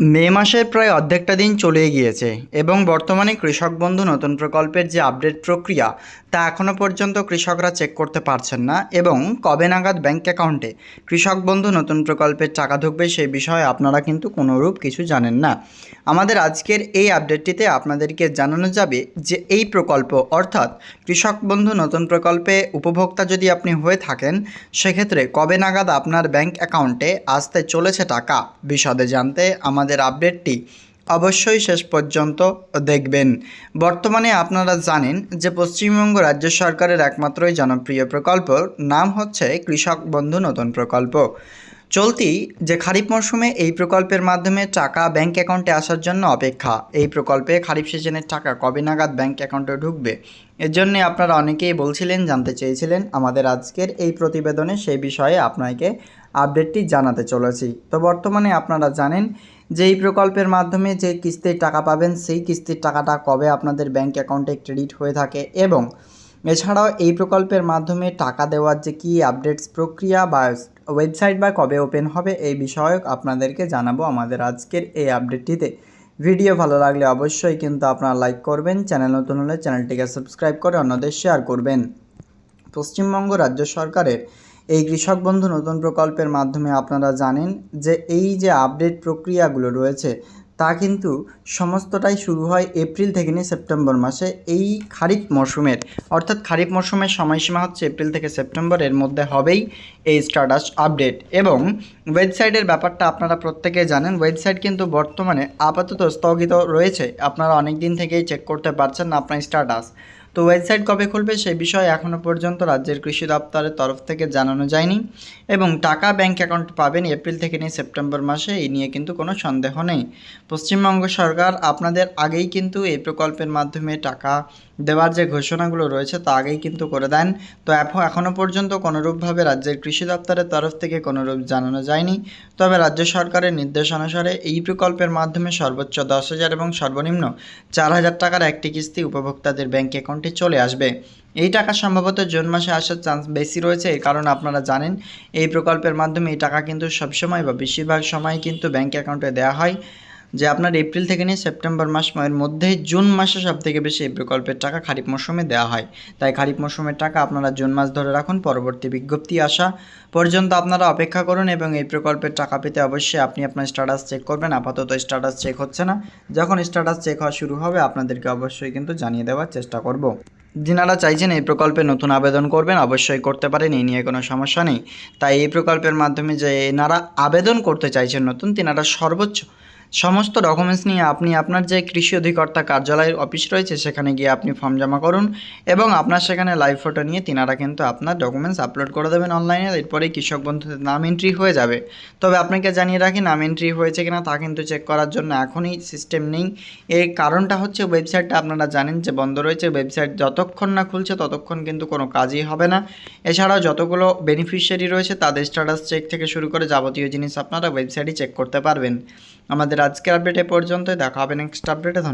মে মাসের প্রায় অর্ধেকটা দিন চলে গিয়েছে এবং বর্তমানে কৃষক বন্ধু নতুন প্রকল্পের যে আপডেট প্রক্রিয়া, তা এখনও পর্যন্ত কৃষকরা চেক করতে পারছেন না এবং কবে নাগাদ ব্যাংক অ্যাকাউন্টে কৃষক বন্ধু নতুন প্রকল্পের টাকা ঢুকবে সেই বিষয়ে আপনারা কিন্তু কোনোরূপ কিছু জানেন না। আমাদের আজকের এই আপডেটটিতে আপনাদেরকে জানানো যাবে যে এই প্রকল্প, অর্থাৎ কৃষক বন্ধু নতুন প্রকল্পে উপভোক্তা যদি আপনি হয়ে থাকেন, সেক্ষেত্রে কবে নাগাদ আপনার ব্যাংক অ্যাকাউন্টে আসতে চলেছে টাকা, বিশদে জানতে আমাদের আপডেটটি অবশ্যই শেষ পর্যন্ত দেখবেন। বর্তমানে আপনারা জানেন যে পশ্চিমবঙ্গ রাজ্য সরকারের একমাত্রই জনপ্রিয় প্রকল্প, নাম হচ্ছে কৃষক বন্ধু নতুন প্রকল্প। চলতি যে খারিফ মরশুমে এই প্রকল্পের মাধ্যমে টাকা ব্যাংক অ্যাকাউন্টে আসার জন্য অপেক্ষা। এই প্রকল্পে খারিফ সিজনের টাকা কবে নাগাদ ব্যাংক অ্যাকাউন্টে ঢুকবে? এর জন্য আপনারা অনেকেই বলছিলেন, জানতে চেয়েছিলেন, আমাদের আজকের এই প্রতিবেদনে সেই বিষয়ে আপনাকে আপডেটটি জানাতে চলেছি। তো বর্তমানে আপনারা জানেন যে এই প্রকল্পের মাধ্যমে যে কিস্তির টাকা পাবেন, সেই কিস্তির টাকাটা কবে আপনাদের ব্যাংক অ্যাকাউন্টে ক্রেডিট হয়ে থাকে এবং এছাড়াও এই প্রকল্পের মাধ্যমে টাকা দেওয়ার যে কী আপডেটস প্রক্রিয়া বা ওয়েবসাইট বা কবে ওপেন হবে, এই বিষয়ক আপনাদেরকে জানাব আমাদের আজকের এই আপডেটটিতে। ভিডিও ভালো লাগলে অবশ্যই কিন্তু আপনারা লাইক করবেন, চ্যানেল নতুন হলে চ্যানেলটিকে সাবস্ক্রাইব করে অন্যদের শেয়ার করবেন। পশ্চিমবঙ্গ রাজ্য সরকারের এই কৃষক বন্ধু নতুন প্রকল্পের মাধ্যমে আপনারা জানেন যে এই যে আপডেট প্রক্রিয়াগুলো রয়েছে, তা কিন্তু সমস্তটাই শুরু হয় এপ্রিল থেকে নিয়ে সেপ্টেম্বর মাসে। এই খারিফ মরশুমের, অর্থাৎ খারিফ মরশুমের সময়সীমা হচ্ছে এপ্রিল থেকে সেপ্টেম্বর, এর মধ্যে হবেই এই স্ট্যাটাস আপডেট। এবং ওয়েবসাইটের ব্যাপারটা আপনারা প্রত্যেকে জানেন, ওয়েবসাইট কিন্তু বর্তমানে আপাতত স্থগিত রয়েছে। আপনারা অনেক দিন থেকেই চেক করতে পারছেন আপনার স্ট্যাটাস। তো ওয়েবসাইট কবে খুলবে সেই বিষয়ে এখনও পর্যন্ত রাজ্যের কৃষি দপ্তরের তরফ থেকে জানানো যায়নি এবং টাকা ব্যাংক অ্যাকাউন্ট পাবেন এপ্রিল থেকে নিয়ে সেপ্টেম্বর মাসে, এই নিয়ে কিন্তু কোনো সন্দেহ নেই। পশ্চিমবঙ্গ সরকার আপনাদের আগেই কিন্তু এই প্রকল্পের মাধ্যমে টাকা দেওয়ার যে ঘোষণাগুলো রয়েছে তা আগেই কিন্তু করে দেন। তো এখন এখনও পর্যন্ত কোনোরূপভাবে রাজ্যের কৃষি দপ্তরের তরফ থেকে কোনোরূপ জানানো যায়নি। তবে রাজ্য সরকারের নির্দেশ অনুসারে এই প্রকল্পের মাধ্যমে সর্বোচ্চ দশ হাজার এবং সর্বনিম্ন চার হাজার টাকার একটি কিস্তি উপভোক্তাদের ব্যাংক অ্যাকাউন্টে চলে আসবে। এই টাকা সম্ভবত জুন মাসে আসার চান্স বেশি রয়েছে এই কারণ আপনারা জানেন, এই প্রকল্পের মাধ্যমে এই টাকা কিন্তু সবসময় বা বেশিরভাগ সময় কিন্তু ব্যাংক অ্যাকাউন্টে দেওয়া হয়। যে আপনার এপ্রিল থেকে নিয়ে সেপ্টেম্বর মাস এর মধ্যে জুন মাসে সব থেকে বেশি এই প্রকল্পের টাকা খারিফ মৌসুমে দেওয়া হয়। তাই খারিফ মৌসুমের টাকা আপনারা জুন মাস ধরে রাখুন, পরবর্তী বিজ্ঞপ্তি আসা পর্যন্ত আপনারা অপেক্ষা করুন এবং এই প্রকল্পের টাকা পেতে অবশ্যই আপনি আপনার স্ট্যাটাস চেক করবেন। আপাতত স্ট্যাটাস চেক হচ্ছে না। যখন স্ট্যাটাস চেক হওয়া শুরু হবে, আপনাদেরকে অবশ্যই কিন্তু জানিয়ে দেওয়ার চেষ্টা করব। যিনারা চাইছেন এই প্রকল্পে নতুন আবেদন করবেন, অবশ্যই করতে পারেন এই নিয়ে কোনো সমস্যা নেই। তাই এই প্রকল্পের মাধ্যমে যে এনারা আবেদন করতে চাইছেন নতুন, তিনারা সর্বোচ্চ সমস্ত ডকুমেন্টস নিয়ে আপনি আপনার যে কৃষি অধিকর্তা কার্যালয়ের অফিস রয়েছে, সেখানে গিয়ে আপনি ফর্ম জমা করুন এবং আপনার সেখানে লাইভ ফটো নিয়ে তিনারা কিন্তু আপনার ডকুমেন্টস আপলোড করে দেবেন অনলাইনে এরপরেই কৃষক বন্ধুদের নাম এন্ট্রি হয়ে যাবে। তবে আপনাকে জানিয়ে রাখি, নাম এন্ট্রি হয়েছে কিনা তা কিন্তু চেক করার জন্য এখনই সিস্টেম নেই। এর কারণটা হচ্ছে ওয়েবসাইটটা আপনারা জানেন যে বন্ধ রয়েছে। ওয়েবসাইট যতক্ষণ না খুলছে ততক্ষণ কিন্তু কোনো কাজই হবে না। এছাড়াও যতগুলো বেনিফিশিয়ারি রয়েছে, তাদের স্ট্যাটাস চেক থেকে শুরু করে যাবতীয় জিনিস আপনারা ওয়েবসাইটই চেক করতে পারবেন। আমাদের আজকের আপডেট এ পর্যন্ত দেখা হবে নেক্সট আপডেটে ধন্যবাদ।